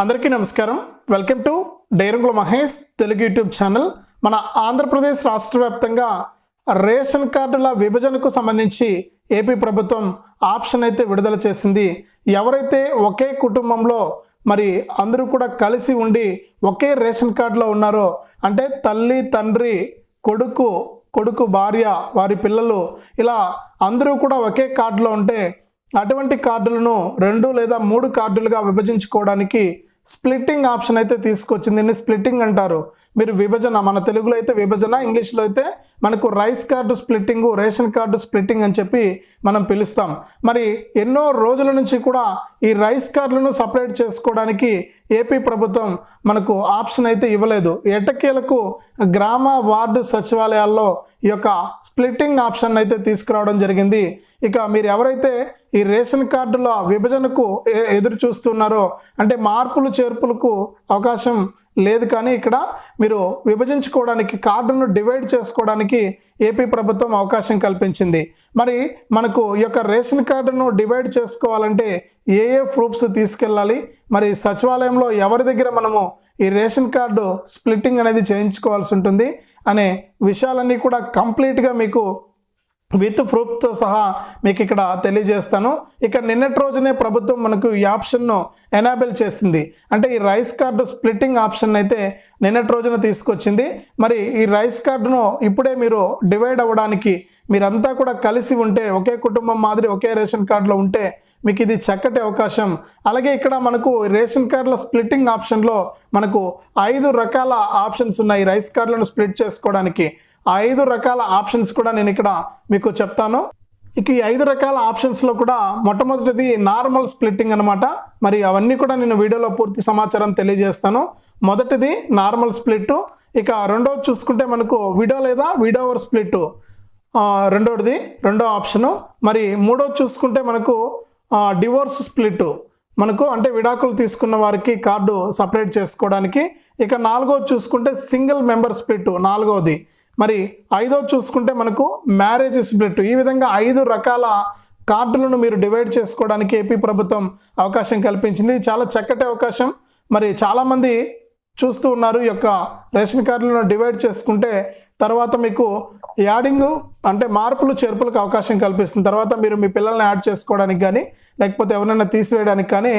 అందరికీ నమస్కారం. Welcome to Dairangula Mahesh Telugu YouTube channel. మన ఆంధ్రప్రదేశ్ రాష్ట్ర వ్యాప్తంగా రేషన్ కార్డుల విభజనకు సంబంధించి ఏపీ ప్రభుత్వం ఆప్షన్ అయితే విడుదల చేసింది. ఎవరైతే ఒకే కుటుంబంలో మరి అందరూ కూడా కలిసి ఉండి ఒకే రేషన్ కార్డులో ఉన్నారో అంటే తల్లి తండ్రి కొడుకు కొడుకు భార్య వారి పిల్లలు ఇలా అందరూ కూడా ఒకే కార్డులో ఉంటే అటువంటి కార్డులను రెండు లేదా మూడు కార్డులుగా విభజించుకోవడానికి స్ప్లిట్టింగ్ ఆప్షన్ అయితే తీసుకొచ్చింది. దీన్ని స్ప్లిట్టింగ్ అంటారు. మీరు విభజన మన తెలుగులో అయితే విభజన ఇంగ్లీష్లో అయితే మనకు rice card splitting ration card splitting అని చెప్పి మనం పిలుస్తాం. మరి ఎన్నో రోజుల నుంచి కూడా ఈ రైస్ కార్డులను సపరేట్ చేసుకోవడానికి ఏపీ ప్రభుత్వం మనకు ఆప్షన్ అయితే ఇవ్వలేదు. ఎటకేలకు గ్రామ వార్డు సచివాలయాల్లో ఈ యొక్క స్ప్లిట్టింగ్ ఆప్షన్ అయితే తీసుకురావడం జరిగింది. ఇక మీరు ఎవరైతే ఈ రేషన్ కార్డుల విభజనకు ఎదురు చూస్తున్నారో అంటే మార్పులు చేర్పులకు అవకాశం లేదు కానీ ఇక్కడ మీరు విభజించుకోవడానికి కార్డును డివైడ్ చేసుకోవడానికి ఏపీ ప్రభుత్వం అవకాశం కల్పించింది. మరి మనకు ఈ యొక్క రేషన్ కార్డును డివైడ్ చేసుకోవాలంటే ఏ ఏ ప్రూఫ్స్ తీసుకెళ్ళాలి? మరి సచివాలయంలో ఎవరి దగ్గర మనము ఈ రేషన్ కార్డు స్ప్లిట్టింగ్ అనేది చేయించుకోవాల్సి ఉంటుంది అనే విషయాలన్నీ కూడా కంప్లీట్గా మీకు విత్ ప్రూఫ్తో సహా మీకు ఇక్కడ తెలియజేస్తాను. ఇక నిన్నటి రోజునే ప్రభుత్వం మనకు ఈ ఆప్షన్ను ఎనాబుల్ చేసింది. అంటే ఈ రైస్ కార్డు స్ప్లిట్టింగ్ ఆప్షన్ అయితే నిన్నటి రోజున తీసుకొచ్చింది. మరి ఈ రైస్ కార్డును ఇప్పుడే మీరు డివైడ్ అవ్వడానికి మీరంతా కూడా కలిసి ఉంటే ఒకే కుటుంబం మాదిరి ఒకే రేషన్ కార్డులో ఉంటే మీకు ఇది చక్కటి అవకాశం. అలాగే ఇక్కడ మనకు రేషన్ కార్డుల స్ప్లిట్టింగ్ ఆప్షన్లో మనకు ఐదు రకాల ఆప్షన్స్ ఉన్నాయి రైస్ కార్డులను స్ప్లిట్ చేసుకోవడానికి. ఐదు రకాల ఆప్షన్స్ కూడా నేను ఇక్కడ మీకు చెప్తాను. ఇక ఈ ఐదు రకాల ఆప్షన్స్లో కూడా మొట్టమొదటిది నార్మల్ స్ప్లిట్టింగ్ అనమాట మరి అవన్నీ కూడా నేను వీడియోలో పూర్తి సమాచారం తెలియజేస్తాను. మొదటిది నార్మల్ స్ప్లిట్ ఇక రెండోది చూసుకుంటే మనకు విడో లేదా విడోవర్ స్ప్లిట్ రెండోది రెండో ఆప్షను. మరి మూడోది చూసుకుంటే మనకు డివోర్స్ స్ప్లిట్ మనకు అంటే విడాకులు తీసుకున్న వారికి కార్డు సపరేట్ చేసుకోవడానికి. ఇక నాలుగోది చూసుకుంటే సింగిల్ మెంబర్ స్ప్లిట్ నాలుగవది మరి ఐదోది చూసుకుంటే మనకు మ్యారేజ్ స్ప్లిట్ ఈ విధంగా ఐదు రకాల కార్డులను మీరు డివైడ్ చేసుకోవడానికి ఏపీ ప్రభుత్వం అవకాశం కల్పించింది. చాలా చక్కటి అవకాశం. మరి చాలామంది చూస్తూ ఉన్నారు ఈ యొక్క రేషన్ కార్డులను డివైడ్ చేసుకుంటే తర్వాత మీకు యాడింగ్ అంటే మార్పులు చేర్పులకు అవకాశం కల్పిస్తుంది. తర్వాత మీరు మీ పిల్లల్ని యాడ్ చేసుకోవడానికి కానీ లేకపోతే ఎవరైనా తీసివేయడానికి కానీ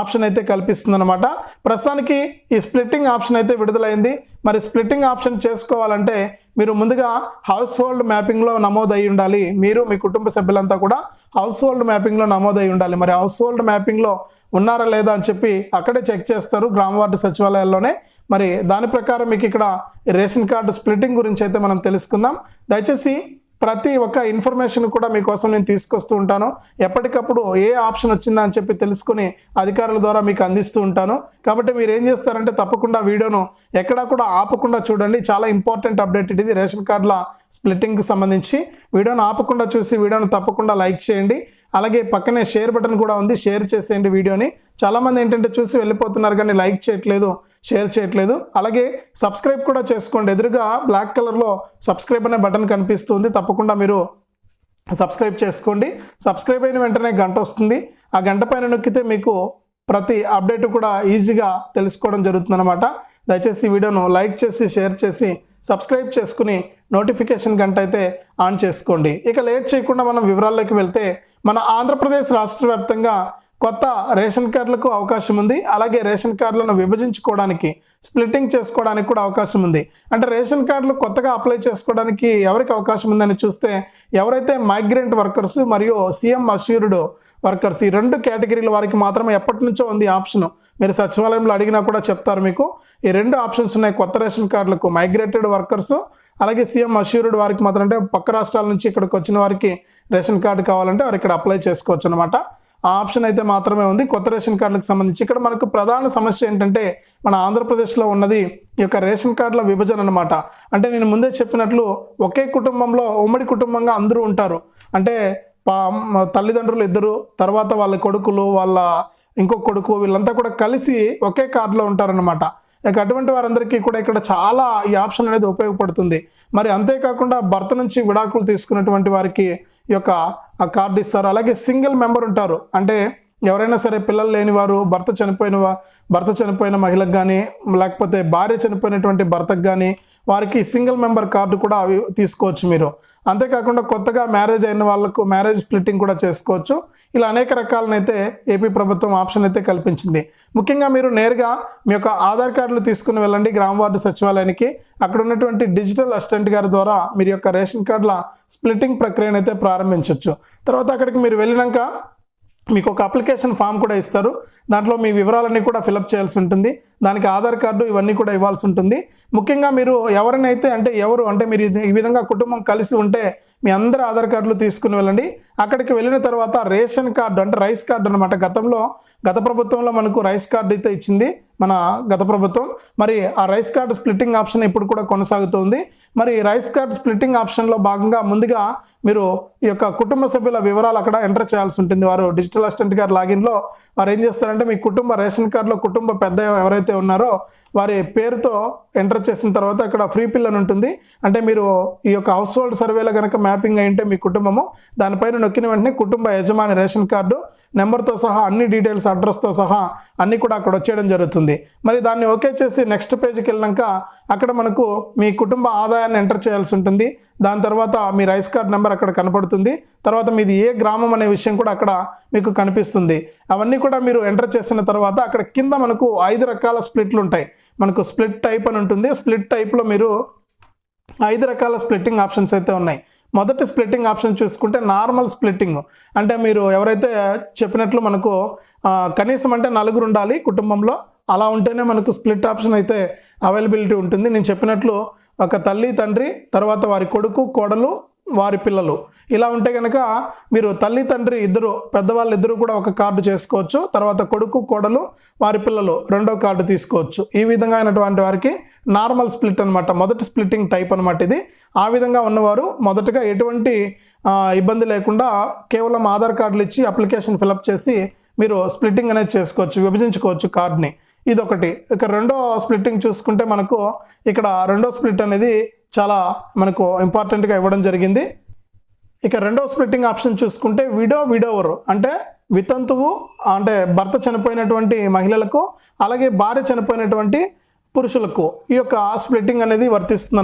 ఆప్షన్ అయితే కల్పిస్తుంది అనమాట ప్రస్తుతానికి ఈ స్ప్లిట్టింగ్ ఆప్షన్ అయితే విడుదలైంది. మరి స్ప్లిట్టింగ్ ఆప్షన్ చేసుకోవాలంటే మీరు ముందుగా హౌస్ హోల్డ్ మ్యాపింగ్లో నమోదై ఉండాలి. మీరు మీ కుటుంబ సభ్యులంతా కూడా హౌస్ హోల్డ్ మ్యాపింగ్లో నమోదై ఉండాలి. మరి హౌస్ హోల్డ్ మ్యాపింగ్లో ఉన్నారా లేదా అని చెప్పి అక్కడే చెక్ చేస్తారు గ్రామ వార్డు సచివాలయాల్లోనే. మరి దాని ప్రకారం మీకు ఇక్కడ రేషన్ కార్డు స్ప్లిట్టింగ్ గురించి అయితే మనం తెలుసుకుందాం. దయచేసి ప్రతి ఒక్క ఇన్ఫర్మేషన్ కూడా మీకోసం నేను తీసుకొస్తూ ఉంటాను. ఎప్పటికప్పుడు ఏ ఆప్షన్ వచ్చిందా అని చెప్పి తెలుసుకుని అధికారుల ద్వారా మీకు అందిస్తూ ఉంటాను. కాబట్టి మీరు ఏం చేస్తారంటే తప్పకుండా వీడియోను ఎక్కడా కూడా ఆపకుండా చూడండి. చాలా ఇంపార్టెంట్ అప్డేట్ ఇది రేషన్ కార్డుల స్ప్లిట్టింగ్కి సంబంధించి. వీడియోను ఆపకుండా చూసి వీడియోను తప్పకుండా లైక్ చేయండి. అలాగే పక్కనే షేర్ బటన్ కూడా ఉంది. షేర్ చేసేయండి వీడియోని. చాలామంది ఏంటంటే చూసి వెళ్ళిపోతున్నారు కానీ లైక్ చేయట్లేదు. షేర్ చేయట్లేదు. అలాగే సబ్స్క్రైబ్ కూడా చేసుకోండి. ఎదురుగా బ్లాక్ కలర్లో సబ్స్క్రైబ్ అనే బటన్ కనిపిస్తుంది. తప్పకుండా మీరు సబ్స్క్రైబ్ చేసుకోండి. సబ్స్క్రైబ్ అయిన వెంటనే గంట వస్తుంది. ఆ గంట పైన నొక్కితే మీకు ప్రతి అప్డేట్ కూడా ఈజీగా తెలుసుకోవడం జరుగుతుందన్నమాట. దయచేసి వీడియోను లైక్ చేసి షేర్ చేసి సబ్స్క్రైబ్ చేసుకుని నోటిఫికేషన్ గంట అయితే ఆన్ చేసుకోండి. ఇక లేట్ చేయకుండా మనం వివరాల్లోకి వెళ్తే మన ఆంధ్రప్రదేశ్ రాష్ట్ర వ్యాప్తంగా కొత్త రేషన్ కార్డులకు అవకాశం ఉంది. అలాగే రేషన్ కార్డులను విభజించుకోవడానికి స్ప్లిట్టింగ్ చేసుకోవడానికి కూడా అవకాశం ఉంది. అంటే రేషన్ కార్డులు కొత్తగా అప్లై చేసుకోవడానికి ఎవరికి అవకాశం ఉందని చూస్తే ఎవరైతే మైగ్రెంట్ వర్కర్స్ మరియు సీఎం అష్యూర్డ్ వర్కర్స్ ఈ రెండు కేటగిరీల వారికి మాత్రమే ఎప్పటి నుంచో ఉంది ఆప్షన్. మీరు సచివాలయంలో అడిగినా కూడా చెప్తారు మీకు. ఈ రెండు ఆప్షన్స్ ఉన్నాయి. కొత్త రేషన్ కార్డులకు మైగ్రేటెడ్ వర్కర్స్ అలాగే సీఎం అష్యూర్డ్ వారికి మాత్రం అంటే పక్క రాష్ట్రాల నుంచి ఇక్కడికి వచ్చిన వారికి రేషన్ కార్డు కావాలంటే వారు ఇక్కడ అప్లై చేసుకోవచ్చు అనమాట ఆ ఆప్షన్ అయితే మాత్రమే ఉంది. కొత్త రేషన్ కార్డులకు సంబంధించి. ఇక్కడ మనకు ప్రధాన సమస్య ఏంటంటే మన ఆంధ్రప్రదేశ్లో ఉన్నది ఈ యొక్క రేషన్ కార్డుల విభజన అనమాట అంటే నేను ముందే చెప్పినట్లు ఒకే కుటుంబంలో ఉమ్మడి కుటుంబంగా అందరూ ఉంటారు. అంటే పా- తల్లిదండ్రులు ఇద్దరు తర్వాత వాళ్ళ కొడుకులు వాళ్ళ ఇంకో కొడుకు వీళ్ళంతా కూడా కలిసి ఒకే కార్డులో ఉంటారనమాట ఇక అటువంటి వారందరికీ కూడా ఇక్కడ చాలా ఈ ఆప్షన్ అనేది ఉపయోగపడుతుంది. మరి అంతేకాకుండా భర్త నుంచి విడాకులు తీసుకున్నటువంటి వారికి ఈ యొక్క ఆ కార్డు ఇస్తారు. అలాగే సింగిల్ మెంబర్ ఉంటారు. అంటే ఎవరైనా సరే పిల్లలు లేని వారు భర్త చనిపోయిన భర్త చనిపోయిన మహిళకు కానీ లేకపోతే భార్య చనిపోయినటువంటి భర్తకు కానీ వారికి సింగిల్ మెంబర్ కార్డు కూడా అవి తీసుకోవచ్చు మీరు. అంతేకాకుండా కొత్తగా మ్యారేజ్ అయిన వాళ్ళకు మ్యారేజ్ స్ప్లిట్టింగ్ కూడా చేసుకోవచ్చు. ఇలా అనేక రకాలనైతే ఏపీ ప్రభుత్వం ఆప్షన్ అయితే కల్పించింది. ముఖ్యంగా మీరు నేరుగా మీ యొక్క ఆధార్ కార్డులు తీసుకుని వెళ్ళండి గ్రామ వార్డు సచివాలయానికి. అక్కడ ఉన్నటువంటి డిజిటల్ అసిస్టెంట్ గారి ద్వారా మీరు యొక్క రేషన్ కార్డుల స్ప్లిట్టింగ్ ప్రక్రియను అయితే ప్రారంభించవచ్చు తర్వాత అక్కడికి మీరు వెళ్ళినాక మీకు ఒక అప్లికేషన్ ఫామ్ కూడా ఇస్తారు. దాంట్లో మీ వివరాలన్నీ కూడా ఫిలప్ చేయాల్సి ఉంటుంది. దానికి ఆధార్ కార్డు ఇవన్నీ కూడా ఇవ్వాల్సి ఉంటుంది. ముఖ్యంగా మీరు ఎవరినైతే అంటే ఎవరు అంటే మీరు ఈ విధంగా కుటుంబం కలిసి ఉంటే మీ అందరు ఆధార్ కార్డులు తీసుకుని వెళ్ళండి. అక్కడికి వెళ్ళిన తర్వాత రేషన్ కార్డు అంటే రైస్ కార్డు అనమాట గతంలో గత ప్రభుత్వంలో మనకు రైస్ కార్డు అయితే ఇచ్చింది. మన గత ప్రభుత్వం. మరి ఆ రైస్ కార్డు స్ప్లిట్టింగ్ ఆప్షన్ ఇప్పుడు కూడా కొనసాగుతుంది. మరి రైస్ కార్డ్ స్ప్లిట్టింగ్ ఆప్షన్లో భాగంగా ముందుగా మీరు ఈ యొక్క కుటుంబ సభ్యుల వివరాలు అక్కడ ఎంటర్ చేయాల్సి ఉంటుంది. వారు డిజిటల్ అసిస్టెంట్ గారు లాగిన్లో వారు ఏం చేస్తారంటే మీ కుటుంబ రేషన్ కార్డులో కుటుంబ పెద్ద ఎవరైతే ఉన్నారో వారి పేరుతో ఎంటర్ చేసిన తర్వాత అక్కడ ఫ్రీ పిల్ అని ఉంటుంది. అంటే మీరు ఈ యొక్క హౌస్ హోల్డ్ సర్వేలో కనుక మ్యాపింగ్ అయింటే మీ కుటుంబము దానిపైన నొక్కిన వెంటనే కుటుంబ యజమాని రేషన్ కార్డు నెంబర్తో సహా అన్ని డీటెయిల్స్ అడ్రస్తో సహా అన్నీ కూడా అక్కడ వచ్చేయడం జరుగుతుంది. మరి దాన్ని ఓకే చేసి నెక్స్ట్ పేజ్కి వెళ్ళినాక అక్కడ మనకు మీ కుటుంబ ఆదాయాన్ని ఎంటర్ చేయాల్సి ఉంటుంది. దాని తర్వాత మీ రైస్ కార్డ్ నెంబర్ అక్కడ కనపడుతుంది. తర్వాత మీది ఏ గ్రామం అనే విషయం కూడా అక్కడ మీకు కనిపిస్తుంది. అవన్నీ కూడా మీరు ఎంటర్ చేసిన తర్వాత అక్కడ కింద మనకు ఐదు రకాల స్ప్లిట్లు ఉంటాయి. మనకు స్ప్లిట్ టైప్ అని ఉంటుంది. స్ప్లిట్ టైప్లో మీరు ఐదు రకాల స్ప్లిట్టింగ్ ఆప్షన్స్ అయితే ఉన్నాయి. మొదటి స్ప్లిట్టింగ్ ఆప్షన్ చూసుకుంటే నార్మల్ స్ప్లిట్టింగ్. అంటే మీరు ఎవరైతే చెప్పినట్లు మనకు కనీసం అంటే నలుగురు ఉండాలి కుటుంబంలో. అలా ఉంటేనే మనకు స్ప్లిట్ ఆప్షన్ అయితే అవైలబిలిటీ ఉంటుంది. నేను చెప్పినట్లు ఒక తల్లి తండ్రి తర్వాత వారి కొడుకు కోడలు వారి పిల్లలు. ఇలా ఉంటే కనుక మీరు తల్లి తండ్రి ఇద్దరు పెద్దవాళ్ళు ఇద్దరు కూడా ఒక కార్డు చేసుకోవచ్చు. తర్వాత కొడుకు కోడలు వారి పిల్లలు రెండో కార్డు తీసుకోవచ్చు. ఈ విధంగా అయినటువంటి వారికి నార్మల్ స్ప్లిట్ అనమాట మొదటి స్ప్లిట్టింగ్ టైప్ అనమాట ఇది. ఆ విధంగా ఉన్నవారు మొదటగా ఎటువంటి ఇబ్బంది లేకుండా కేవలం ఆధార్ కార్డులు ఇచ్చి అప్లికేషన్ ఫిలప్ చేసి మీరు స్ప్లిట్టింగ్ అనేది చేసుకోవచ్చు విభజించుకోవచ్చు కార్డ్ని ఇదొకటి. ఇక రెండో స్ప్లిట్టింగ్ చూసుకుంటే మనకు ఇక్కడ రెండో స్ప్లిట్ అనేది చాలా మనకు ఇంపార్టెంట్గా ఇవ్వడం జరిగింది. ఇక రెండో స్ప్లిట్టింగ్ ఆప్షన్ చూసుకుంటే విడో విడోవరు అంటే వితంతువు అంటే భర్త చనిపోయినటువంటి మహిళలకు అలాగే భార్య చనిపోయినటువంటి పురుషులకు ఈ యొక్క స్ప్లిట్టింగ్ అనేది వర్తిస్తుంది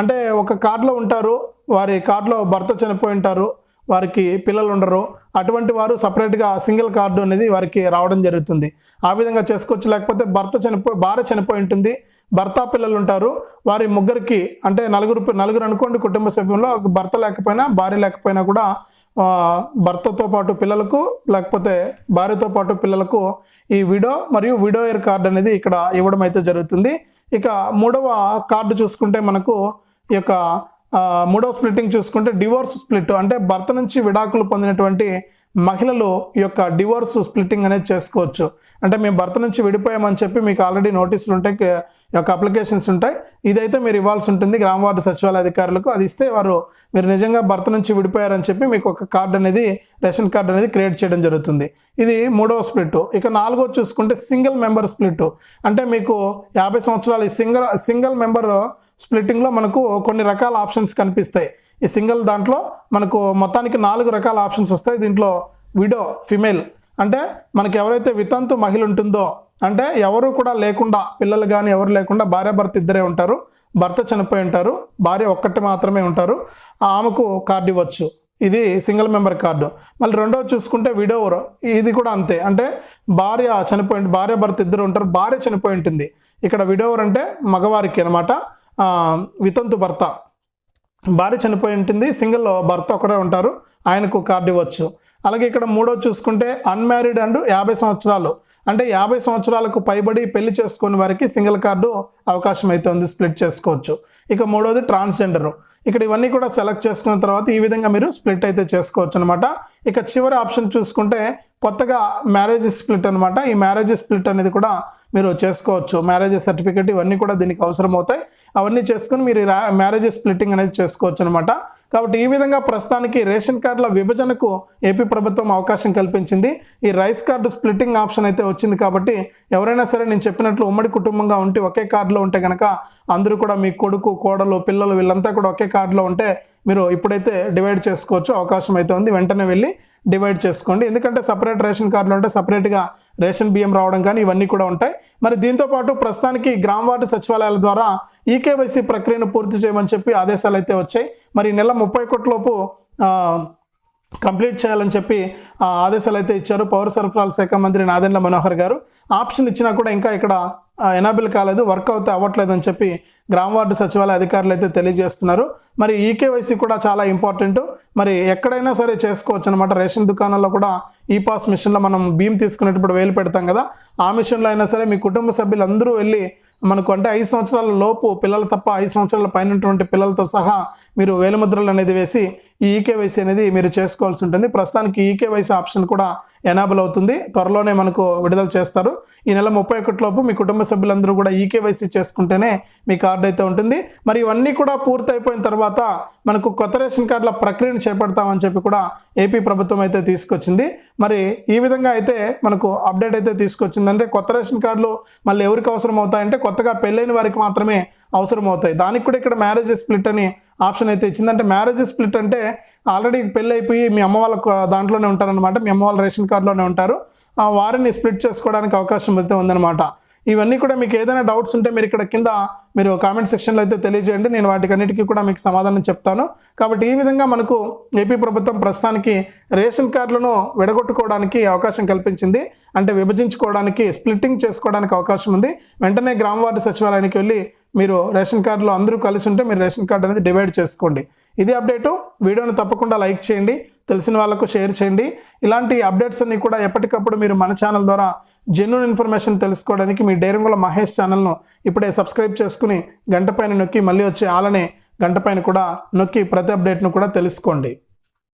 అంటే ఒక కార్డులో ఉంటారు వారి కార్డులో భర్త చనిపోయి ఉంటారు వారికి పిల్లలు ఉండరు అటువంటి వారు సపరేట్గా సింగిల్ కార్డు అనేది వారికి రావడం జరుగుతుంది. ఆ విధంగా చేసుకోవచ్చు. లేకపోతే భర్త చనిపోయి భార్య చనిపోయి ఉంటుంది. భర్త పిల్లలు ఉంటారు. వారి ముగ్గురికి అంటే నలుగురు నలుగురు అనుకోండి కుటుంబ సభ్యుల్లో భర్త లేకపోయినా భార్య లేకపోయినా కూడా భర్తతో పాటు పిల్లలకు లేకపోతే భార్యతో పాటు పిల్లలకు ఈ విడో మరియు విడోయర్ కార్డు అనేది ఇక్కడ ఇవ్వడం అయితే జరుగుతుంది. ఇక మూడవ కార్డు చూసుకుంటే మనకు ఈ యొక్క మూడవ స్ప్లిట్టింగ్ చూసుకుంటే డివోర్స్ స్ప్లిట్ అంటే భర్త నుంచి విడాకులు పొందినటువంటి మహిళలు ఈ యొక్క డివోర్స్ స్ప్లిట్టింగ్ అనేది చేసుకోవచ్చు. అంటే మేము భర్త నుంచి విడిపోయామని చెప్పి మీకు ఆల్రెడీ నోటీసులు ఉంటాయి యొక్క అప్లికేషన్స్ ఉంటాయి. ఇదైతే మీరు ఇవ్వాల్సి ఉంటుంది గ్రామ వార్డు సచివాలయ అధికారులకు. అది ఇస్తే వారు మీరు నిజంగా భర్త నుంచి విడిపోయారని చెప్పి మీకు ఒక కార్డు అనేది రేషన్ కార్డు అనేది క్రియేట్ చేయడం జరుగుతుంది. ఇది మూడవ స్ప్లిట్. ఇక నాలుగో చూసుకుంటే సింగిల్ మెంబర్ స్ప్లిట్. అంటే మీకు యాభై సంవత్సరాలు ఈ సింగిల్ సింగిల్ మెంబర్ స్ప్లిట్టింగ్లో మనకు కొన్ని రకాల ఆప్షన్స్ కనిపిస్తాయి. ఈ సింగిల్ దాంట్లో మనకు మొత్తానికి నాలుగు రకాల ఆప్షన్స్ వస్తాయి. దీంట్లో విడో ఫిమేల్ అంటే మనకి ఎవరైతే వితంతు మహిళ ఉంటుందో అంటే ఎవరు కూడా లేకుండా పిల్లలు కానీ ఎవరు లేకుండా భార్య భర్త ఇద్దరే ఉంటారు భర్త చనిపోయి ఉంటారు భార్య ఒక్కటి మాత్రమే ఉంటారు ఆమెకు కార్డు ఇవ్వచ్చు. ఇది సింగిల్ మెంబర్ కార్డు. మళ్ళీ రెండోది చూసుకుంటే విడోవర్ ఇది కూడా అంతే. అంటే భార్య చనిపోయి భార్య భర్త ఇద్దరు ఉంటారు భార్య చనిపోయి ఉంటుంది. ఇక్కడ విడోవర్ అంటే మగవారికి అనమాట వితంతు భర్త. భార్య చనిపోయి ఉంటుంది సింగిల్లో భర్త ఒకరే ఉంటారు ఆయనకు కార్డు ఇవ్వచ్చు. అలాగే ఇక్కడ మూడో చూసుకుంటే అన్మ్యారీడ్ అండ్ యాభై సంవత్సరాలు. అంటే యాభై సంవత్సరాలకు పైబడి పెళ్ళి చేసుకునే వారికి సింగిల్ కార్డు అవకాశం అయితే ఉంది స్ప్లిట్ చేసుకోవచ్చు. ఇక మూడోది ట్రాన్స్జెండరు ఇక్కడ ఇవన్నీ కూడా సెలెక్ట్ చేసుకున్న తర్వాత ఈ విధంగా మీరు స్ప్లిట్ అయితే చేసుకోవచ్చు అనమాట ఇక చివరి ఆప్షన్ చూసుకుంటే కొత్తగా మ్యారేజ్ స్ప్లిట్ అనమాట ఈ మ్యారేజ్ స్ప్లిట్ అనేది కూడా మీరు చేసుకోవచ్చు. మ్యారేజ్ సర్టిఫికేట్ ఇవన్నీ కూడా దీనికి అవసరం అవుతాయి అవన్నీ చేసుకుని మీరు మ్యారేజ్ స్ప్లిట్టింగ్ అనేది చేసుకోవచ్చు అనమాట కాబట్టి ఈ విధంగా ప్రస్తుతానికి రేషన్ కార్డుల విభజనకు ఏపీ ప్రభుత్వం అవకాశం కల్పించింది. ఈ రైస్ కార్డు స్ప్లిట్టింగ్ ఆప్షన్ అయితే వచ్చింది కాబట్టి ఎవరైనా సరే నేను చెప్పినట్లు ఉమ్మడి కుటుంబంగా ఉంటే ఒకే కార్డులో ఉంటే కనుక అందరూ కూడా మీ కొడుకు కోడలు పిల్లలు వీళ్ళంతా కూడా ఒకే కార్డులో ఉంటే మీరు ఇప్పుడైతే డివైడ్ చేసుకోవచ్చు. అవకాశం అయితే ఉంది. వెంటనే వెళ్ళి డివైడ్ చేసుకోండి. ఎందుకంటే సపరేట్ రేషన్ కార్డులు ఉంటే సపరేట్గా రేషన్ బియ్యం రావడం కానీ ఇవన్నీ కూడా ఉంటాయి. మరి దీంతో పాటు ప్రస్తుతానికి గ్రామ వార్డు సచివాలయాల ద్వారా ఈకేవైసీ ప్రక్రియను పూర్తి చేయమని చెప్పి ఆదేశాలు అయితే వచ్చాయి. మరి నెల ముప్పై కోట్లలోపు కంప్లీట్ చేయాలని చెప్పి ఆ, ఆదేశాలు అయితే ఇచ్చారు పౌర సరఫరాల శాఖ మంత్రి నాదెండ్ల మనోహర్ గారు. ఆప్షన్ ఇచ్చినా కూడా ఇంకా ఇక్కడ ఎనాబిల్ కాలేదు వర్క్ అవుతే అవ్వట్లేదు అని చెప్పి గ్రామ వార్డు సచివాలయ అధికారులు అయితే తెలియజేస్తున్నారు. మరి ఈకేవైసీ కూడా చాలా ఇంపార్టెంట్. మరి ఎక్కడైనా సరే చేసుకోవచ్చు అనమాట రేషన్ దుకాణాల్లో కూడా ఈ పాస్ మిషన్లో మనం భీమ్ తీసుకునేటప్పుడు వేలు పెడతాం కదా. ఆ మిషన్లో అయినా సరే మీ కుటుంబ సభ్యులందరూ వెళ్ళి మనకు అంటే ఐదు సంవత్సరాల లోపు పిల్లలు తప్ప ఐదు సంవత్సరాల పైనటువంటి పిల్లలతో సహా మీరు వేలుముద్రలు అనేది వేసి ఈ ఈకేవైసీ అనేది మీరు చేసుకోవాల్సి ఉంటుంది. ప్రస్తుతానికి ఈకేవైసీ ఆప్షన్ కూడా ఎనాబుల్ అవుతుంది. త్వరలోనే మనకు విడుదల చేస్తారు. ఈ నెల ముప్పై ఒకటిలోపు మీ కుటుంబ సభ్యులందరూ కూడా ఈకేవైసీ చేసుకుంటేనే మీ కార్డు అయితే ఉంటుంది. మరి ఇవన్నీ కూడా పూర్తయిపోయిన తర్వాత మనకు కొత్త రేషన్ కార్డుల ప్రక్రియను చేపడతామని చెప్పి కూడా ఏపీ ప్రభుత్వం అయితే తీసుకొచ్చింది. మరి ఈ విధంగా అయితే మనకు అప్డేట్ అయితే తీసుకొచ్చింది అంటే కొత్త రేషన్ కార్డులు మళ్ళీ ఎవరికి అవసరం అవుతాయంటే కొత్తగా పెళ్ళైన వారికి మాత్రమే అవసరం అవుతాయి దానికి కూడా ఇక్కడ మ్యారేజ్ స్ప్లిట్ అని ఆప్షన్ అయితే ఇచ్చింది అంటే మ్యారేజ్ స్ప్లిట్ అంటే ఆల్రెడీ పెళ్ళి అయిపోయి మీ అమ్మ వాళ్ళ దాంట్లోనే ఉంటారనమాట మీ అమ్మ వాళ్ళ రేషన్ కార్డులోనే ఉంటారు. ఆ వారిని స్ప్లిట్ చేసుకోవడానికి అవకాశం అయితే ఉందన్నమాట. ఇవన్నీ కూడా మీకు ఏదైనా డౌట్స్ ఉంటే మీరు ఇక్కడ కింద మీరు కామెంట్ సెక్షన్లో అయితే తెలియజేయండి. నేను వాటికన్నిటికీ కూడా మీకు సమాధానం చెప్తాను. కాబట్టి ఈ విధంగా మనకు ఏపీ ప్రభుత్వం ప్రస్తుతానికి రేషన్ కార్డులను విడగొట్టుకోవడానికి అవకాశం కల్పించింది. అంటే విభజించుకోవడానికి స్ప్లిట్టింగ్ చేసుకోవడానికి అవకాశం ఉంది. వెంటనే గ్రామవార్డు సచివాలయానికి వెళ్ళి మీరు రేషన్ కార్డులో అందరూ కలిసి ఉంటే మీరు రేషన్ కార్డు అనేది డివైడ్ చేసుకోండి. ఇది అప్డేటు. వీడియోని తప్పకుండా లైక్ చేయండి. తెలిసిన వాళ్ళకు షేర్ చేయండి. ఇలాంటి అప్డేట్స్ అన్ని కూడా ఎప్పటికప్పుడు మీరు మన ఛానల్ ద్వారా జెన్యున్ ఇన్ఫర్మేషన్ తెలుసుకోవడానికి మీ డేరంగుల మహేష్ ఛానల్ను ఇప్పుడే సబ్స్క్రైబ్ చేసుకుని గంట పైన నొక్కి మళ్ళీ వచ్చే ఆలనే గంట పైన కూడా నొక్కి ప్రతి అప్డేట్ను కూడా తెలుసుకోండి.